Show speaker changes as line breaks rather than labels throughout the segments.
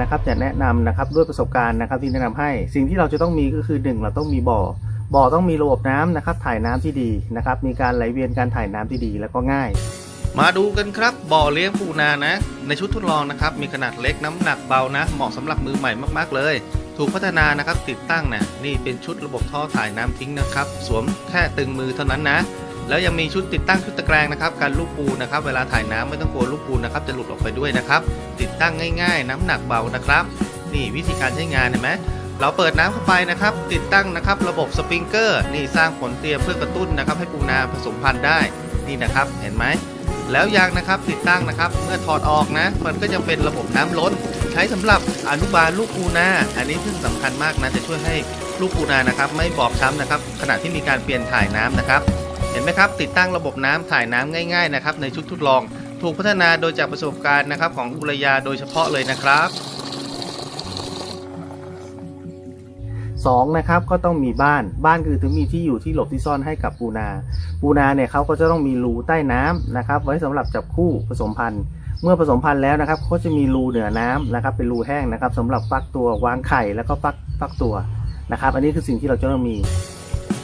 นะครับจะแนะนำนะครับด้วยประสบการณ์นะครับที่แนะนำให้ สิ่งที่เราจะต้องมีก็คือหนึ่งเราต้องมีบ่อบ่อต้องมีระบบน้ำนะครับถ่ายน้ำที่ดีนะครับมีการไหลเวียนการถ่ายน้ำที่ดีแล้วก็ง่าย
มาดูกันครับบ่อเลี้ยงปูนานะ ในชุดทดลองนะครับมีขนาดเล็กน้ำหนักเบานะ เหมาะสำหรับมือใหม่มากๆเลย ถูกพัฒนานะครับติดตั้งนะนี่เป็นชุดระบบท่อถ่ายน้ำทิ้งนะครับ สวมแค่ตึงมือเท่านั้นนะ แล้วยังมีชุดติดตั้งชุดตะแกรงนะครับการลูกปูนะครับ เวลาถ่ายน้ำไม่ต้องกลัวลูกปูนะครับจะหลุดออกไปด้วยนะครับ ติดตั้งง่าย ๆ น้ำหนักเบานะครับ นี่วิธีการใช้งานเห็นไหมเราเปิดน้ำเข้าไปนะครับ ติดตั้งนะครับ ระบบสปริงเกอร์นี่สร้างผลเตรียมเพื่อกระตุ้นนะครับ ให้ปูนาผสมพันธุ์ได้นี่นะครับเห็นไหมแล้วยางนะครับติดตั้งนะครับ เมื่อถอดออกนะ มันก็จะเป็นระบบน้ำล้น ใช้สำหรับอนุบาลลูกปูนา อันนี้ซึ่งสำคัญมากนะจะช่วยให้ลูกปูนานะครับ ไม่บอบช้ำนะครับขณะที่มีการเปลี่ยนถ่ายน้ำนะครับ เห็นไหมครับ ติดตั้งระบบน้ำถ่ายน้ำง่าย ๆ นะครับ ในชุดทดลอง ถูกพัฒนาโดยจากประสบการณ์นะครับของอุรยาโดยเฉพาะเลยนะครับ
สองนะครับก็ต้องมีบ้านบ้านคือถึงมีที่อยู่ที่หลบที่ซ่อนให้กับปูนา ปูนาเนี่ยเขาก็จะต้องมีรูใต้น้ำนะครับ ไว้สำหรับจับคู่ผสมพันธุ์ เมื่อผสมพันธุ์แล้วนะครับเขาจะมีรูเหนือน้ำนะครับ เป็นรูแห้งนะครับสำหรับฟักตัววางไข่แล้วก็ฟักฟักตัวนะครับ อันนี้คือสิ่งที่เราจะต้องมี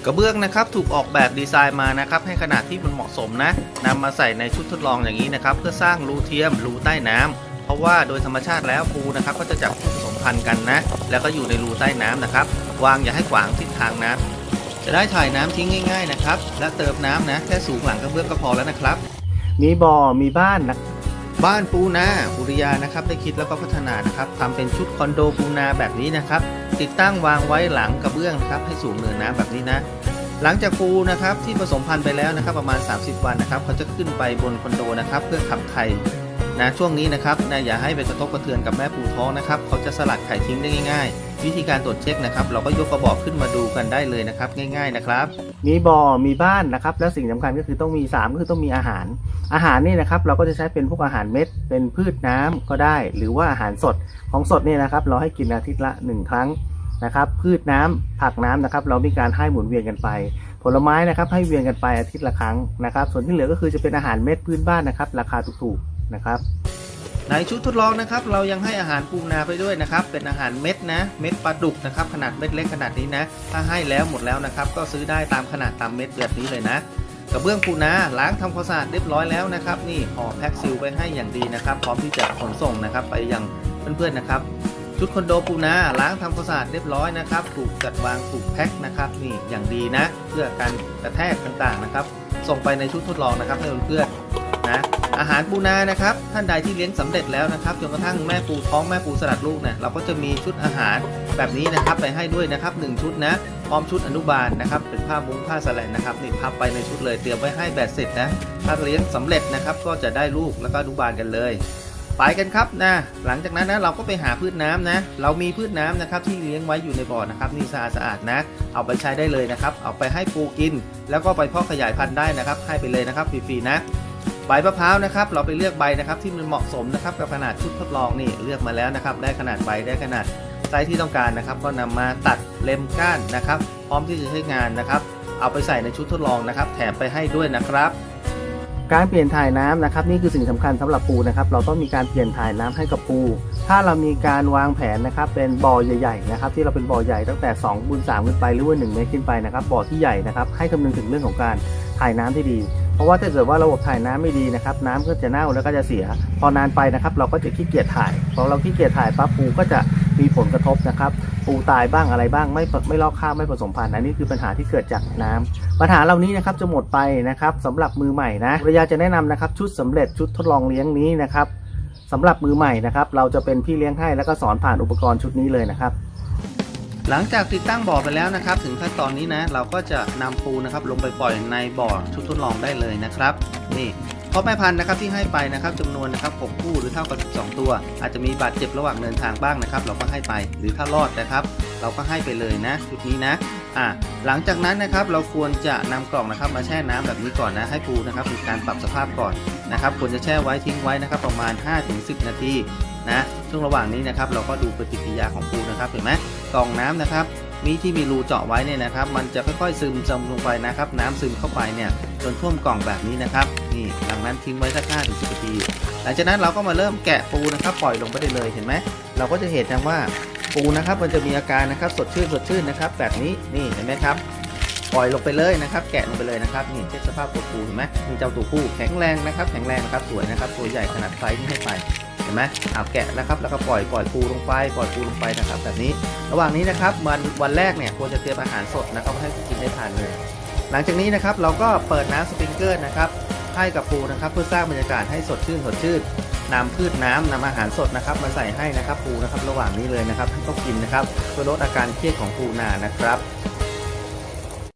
กระเบื้องนะครับถูกออกแบบดีไซน์มานะครับให้ขนาดที่มันเหมาะสมนะนำมาใส่ในชุดทดลองอย่างนี้นะครับเพื่อสร้างรูเทียมรูใต้น้ำเพราะว่าโดยธรรมชาติแล้วปูนะครับก็จะจับคู่ผสมพันธุ์กันนะ แล้วก็อยู่ในรูใต้น้ำนะครับ วางอย่าให้ขวางทิศทางน้ำจะได้ถ่ายน้ำทิ้งง่าย ๆนะครับ และเติมน้ำนะแค่สูงหลังกระเบื้องก็พอแล้วนะครับ
มีบ่อมีบ้านนะ
บ้านปูนาบุริยานะครับได้คิดแล้วก็พัฒนานะครับทำเป็นชุดคอนโดปูนาแบบนี้นะครับ ติดตั้งวางไว้หลังกระเบื้องครับให้สูงเหนือน้ำแบบนี้นะ หลังจากปูนะครับที่ผสมพันธุ์ไปแล้วนะครับ ประมาณ 30 วันนะครับเขาจะขึ้นไปบนคอนโดนะครับ เพื่อขับไข่ นะช่วงนี้นะครับนะอย่าให้ไปกระทบกระเทือนกับแม่ปูท้องนะครับเขาจะสลัดไข่ทิ้งได้ง่าย ๆ วิธีการตรวจเช็คนะครับ เราก็ยกกระบอกขึ้นมาดูกันได้เลยนะครับ ง่าย ๆนะครับ
มีบ่อมีบ้านนะครับ แล้วสิ่งสำคัญก็คือต้องมี 3 ก็คือต้องมีอาหาร อาหารนี่นะครับ เราก็จะใช้เป็นพวกอาหารเม็ด เป็นพืชน้ำก็ได้ หรือว่าอาหารสดของสดเนี่ยนะครับ เราให้กินอาทิตย์ละ 1 ครั้งนะครับ พืชน้ำผักน้ำนะครับ เรามีการให้หมุนเวียนกันไป ผลไม้นะครับให้เวียนกันไปอาทิตย์ละครั้งนะครับ ส่วนที่เหลือก็คือจะเป็นอาหารเม็ดพื้นบ้านนะครับ ราคาถูกๆ นะครับ
ในชุดทดลองนะครับเรายังให้อาหารปูนาไปด้วยนะครับ เป็นอาหารเม็ดนะ เม็ดปลาดุกนะครับ ขนาดเม็ดเล็กขนาดนี้นะ ถ้าให้แล้วหมดแล้วนะครับ ก็ซื้อได้ตามขนาดตามเม็ดแบบนี้เลยนะกระเบื้องปูนาล้างทำความสะอาดเรียบร้อยแล้วนะครับ นี่ห่อแพ็คซิลไว้ให้อย่างดีนะครับ พร้อมที่จะขนส่งนะครับ ไปยังเพื่อนๆนะครับชุดคอนโดปูนาล้างทำความสะอาดเรียบร้อยนะครับ ถูกจัดวางถูกแพ็คนะครับนี่อย่างดีนะ เพื่อการกระแทกต่างๆนะครับ ส่งไปในชุดทดลองนะครับให้เพื่อนๆ อาหารปูนานะครับ ท่านใดที่เลี้ยงสำเร็จแล้วนะครับจนกระทั่งแม่ปูท้องแม่ปูสลัดลูกเนี่ยเราก็จะมีชุดอาหารแบบนี้นะครับไปให้ด้วยนะครับหนึ่งชุดนะพร้อมชุดอนุบาลนะครับ เป็นผ้ามุ้งผ้าสแลนนะครับนี่พับไปในชุดเลยเตรียมไว้ให้แบบเสร็จนะถ้าเลี้ยงสำเร็จนะครับก็จะได้ลูกแล้วก็อนุบาลกันเลยไปกันครับนะหลังจากนั้นนะเราก็ไปหาพืชน้ำนะ เรามีพืชน้ำนะครับที่เลี้ยงไว้อยู่ในบ่อนะครับนี่สะอาดสะอาดนะ เอาไปใช้ได้เลยนะครับ เอาไปให้ปูกิน แล้วก็ไปเพาะขยายพันธุ์ได้นะครับ ให้ไปเลยนะครับฟรีๆนะ ใบมะพร้าวนะครับ เราไปเลือกใบนะครับที่มันเหมาะสมนะครับกับขนาดชุดทดลองนี่เลือกมาแล้วนะครับ ได้ขนาดใบได้ขนาดไซส์ที่ต้องการนะครับ ก็นำมาตัดเล็มก้านนะครับ พร้อมที่จะใช้งานนะครับ เอาไปใส่ในชุดทดลองนะครับ แถมไปให้ด้วยนะครับ
การเปลี่ยนถ่ายน้ำนะครับนี่คือสิ่งสำคัญสำหรับปูนะครับ เราต้องมีการเปลี่ยนถ่ายน้ำให้กับปู ถ้าเรามีการวางแผนนะครับ เป็นบ่อใหญ่ๆนะครับที่เราเป็นบ่อใหญ่ตั้งแต่2คูณ3ขึ้นไปหรือว่า1เมตรขึ้นไปนะครับบ่อที่ใหญ่นะครับให้คำนึงถึงเรื่องของการถ่ายน้ำที่ดี ราะว่าถ้าเกิดว่าระบบถ่ายน้ำไม่ดีนะครับ น้ำก็จะเน่าแล้วก็จะเสีย พอนานไปนะครับ เราก็จะขี้เกียจถ่ายพอเราขี้เกียจถ่ายปั๊บปูก็จะมีผลกระทบนะครับ ปูตายบ้างอะไรบ้างไม่ไม่ลอกข้าวไม่ผสมพันธุ์อันนี้คือปัญหาที่เกิดจากน้ำปัญหาเหล่านี้นะครับจะหมดไปนะครับสำหรับมือใหม่นะระยะจะแนะนำนะครับ ชุดสำเร็จชุดทดลองเลี้ยงนี้นะครับสำหรับมือใหม่นะครับ เราจะเป็นพี่เลี้ยงให้แล้วก็สอนผ่านอุปกรณ์ชุดนี้เลยนะครับ
หลังจากติดตั้งบ่อไปแล้วนะครับ ถึงขั้นตอนนี้นะเราก็จะนำปูนะครับลงไปปล่อยในบ่อชุดทดลองได้เลยนะครับ นี่พ่อแม่พันธุ์นะครับที่ให้ไปนะครับจำนวนนะครับ6คู่หรือเท่ากับ 12 ตัว อาจจะมีบาดเจ็บระหว่างเดินทางบ้างนะครับ เราก็ให้ไปหรือถ้ารอดนะครับ เราก็ให้ไปเลยนะชุดนี้นะอ่าหลังจากนั้นนะครับเราควรจะนำกล่องนะครับมาแช่น้ำแบบนี้ก่อนนะให้ปูนะครับมีการปรับสภาพก่อนนะครับควรจะแช่ไว้ทิ้งไว้นะครับประมาณ 5-10 นาทีนะช่วงระหว่างนี้นะครับเราก็ดูปฏิกิริยาของปูนะครับเห็นไหม กล่องน้ำนะครับ มีที่มีรูเจาะไว้เนี่ยนะครับ มันจะค่อยๆซึมซึมลงไปนะครับ น้ำซึมเข้าไปเนี่ยจนท่วมกล่องแบบนี้นะครับ นี่ดังนั้นทิ้งไว้สัก5ถึง10นาที หลังจากนั้นเราก็มาเริ่มแกะปูนะครับ ปล่อยลงไปได้เลยเห็นไหมเราก็จะเห็นนะว่าปูนะครับ มันจะมีอาการนะครับ สดชื่นสดชื่นนะครับ แบบนี้นี่เห็นไหมครับปล่อยลงไปเลยนะครับ แกะลงไปเลยนะครับนี่เช็คสภาพตัวปูเห็นไหมมีเจ้าตัวผู้แข็งแรงนะครับ แข็งแรงนะครับสวยนะครับตัวใหญ่ขนาดไซส์ที่ให้ไป ห็นไหมเอาแกะนะครับ แล้วก็ปล่อยปล่อยปูลงไปปล่อยปูลงไปนะครับ แบบนี้ระหว่างนี้นะครับวันวันแรกเนี่ยควรจะเตรียมอาหารสดนะครับให้กินได้ทานเลย หลังจากนี้นะครับเราก็เปิดน้ำสปริงเกอร์นะครับให้กับปูนะครับเพื่อสร้างบรรยากาศให้สดชื่นสดชื่นนำพืชน้ำนำอาหารสดนะครับมาใส่ให้นะครับปูนะครับระหว่างนี้เลยนะครับให้เขากินนะครับเพื่อลดอาการเครียดของปูนานะครับ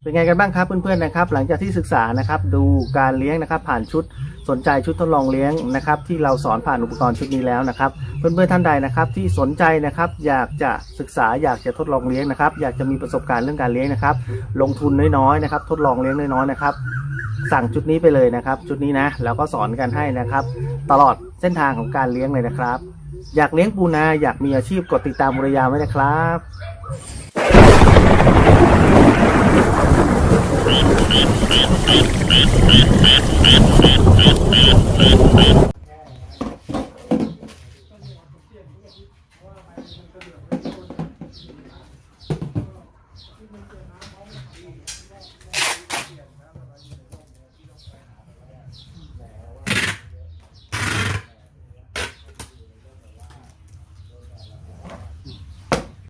เป็นไงกันบ้างครับเพื่อนๆนะครับ หลังจากที่ศึกษานะครับดูการเลี้ยงนะครับผ่านชุด สนใจชุดทดลองเลี้ยงนะครับที่เราสอนผ่านอุปกรณ์ชุดนี้แล้วนะครับ เพื่อนๆท่านใดนะครับที่สนใจนะครับอยากจะศึกษาอยากจะทดลองเลี้ยงนะครับ อยากจะมีประสบการณ์เรื่องการเลี้ยงนะครับ ลงทุนน้อยๆนะครับ ทดลองเลี้ยงน้อยๆนะครับสั่งชุดนี้ไปเลยนะครับ ชุดนี้นะแล้วก็สอนกันให้นะครับ ตลอดเส้นทางของการเลี้ยงเลยนะครับ อยากเลี้ยงปูนาอยากมีอาชีพกดติดตามบุรยาไว้นะครับ ที่มันเจอน้ำเขาไม่ดีได้ได้เปลี่ยนนะอะไร